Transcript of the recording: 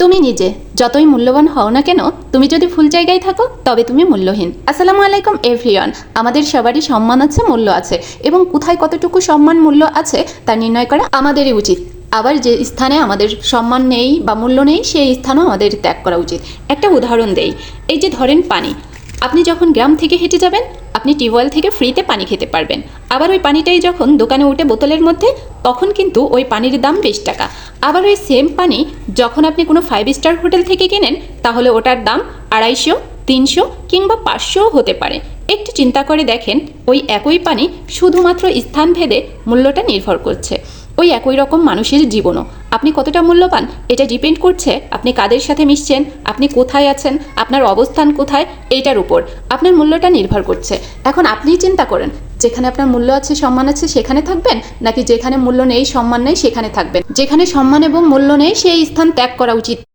তুমি নিজে, যতই মূল্যবান হও না কেন, তুমি যদি ভুল জায়গায় থাকো, তবে তুমি মূল্যহীন। আসসালামু আলাইকুম এভরিওয়ান আমাদের সবারই সম্মান আছে, মূল্য আছে, এবং কোথায় কতটুকু সম্মান, মূল্য আছে, তা নির্ণয় করা আমাদেরই উচিত। আবার যে স্থানে আমাদের সম্মান নেই বা মূল্য নেই, সেই স্থানও আমাদের ত্যাগ করা উচিত। একটা উদাহরণ দেই, এই যে ধরেন পানি। আপনি যখন গ্রাম থেকে হেঁটে যাবেন, আপনি টিউবওয়েল থেকে ফ্রিতে পানি খেতে পারবেন। আবার ওই পানিটাই যখন দোকানে উঠে বোতলের মধ্যে, তখন কিন্তু ওই পানির দাম বিশ টাকা। আবার ওই সেম পানি যখন আপনি কোনো ফাইভ স্টার হোটেল থেকে কেনেন, তাহলে ওটার দাম আড়াইশো, তিনশো কিংবা পাঁচশোও হতে পারে। একটু চিন্তা করে দেখেন, ওই একই পানি শুধুমাত্র স্থানভেদে মূল্যটা নির্ভর করছে। ওই একই রকম মানুষের জীবনও। আপনি কতটা মূল্যবান, এটা ডিপেন্ড করছে আপনি কাদের সাথে মিশছেন, আপনি কোথায় আছেন, আপনার অবস্থান কোথায়, এইটার উপর। আপনার মূল্যটা নির্ভর করছে। এখন আপনিই চিন্তা করেন যেখানে আপনার মূল্য আছে, সম্মান আছে, সেখানে থাকবেন? নাকি যেখানে মূল্য নেই, সম্মান নেই, সেখানে থাকবেন? যেখানে সম্মান এবং মূল্য নেই, সেই স্থান ত্যাগ করা উচিত।